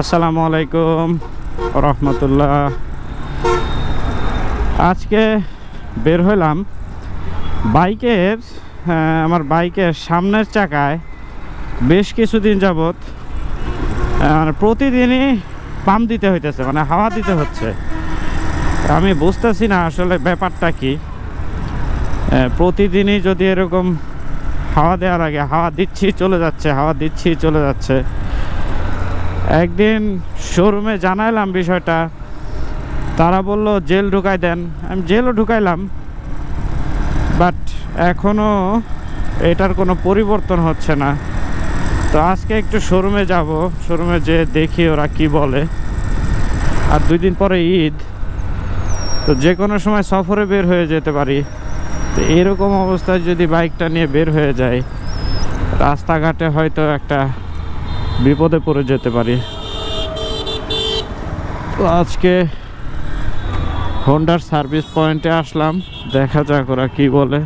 আসসালামু আলাইকুম রহমতুল্লাহ। আজকে বের হইলাম বাইকের আহ, আমার বাইকের সামনের চাকায় বেশ কিছুদিন যাবৎ প্রতিদিনই পাম্প দিতে হইতেছে মানে হাওয়া দিতে হচ্ছে। আমি বুঝতেছি না আসলে ব্যাপারটা কি। প্রতিদিনই যদি এরকম হাওয়া দেওয়ার আগে হাওয়া দিচ্ছি চলে যাচ্ছে হাওয়া দিচ্ছি চলে যাচ্ছে। একদিন শোরুমে জানাইলাম বিষয়টা। তারা বলল, জেল ঢুকাই দেন। আমি জেলও ঢুকাইলাম। বাট এখনও এটার কোনো পরিবর্তন হচ্ছে না। তো আজকে একটু শোরুমে যাব। শোরুমে যে দেখি ওরা কি বলে। আর দুই দিন পরে ঈদ। তো যে কোনো সময় সফরে বের হয়ে যেতে পারি। তো এরকম অবস্থায় যদি বাইকটা নিয়ে বের হয়ে যায় রাস্তাঘাটে হয়তো একটা বিপদে পড়ে যেতে পারি। তো আজকে হন্ডার সার্ভিস পয়েন্টে আসলাম, দেখা যাক ওরা কী বলে।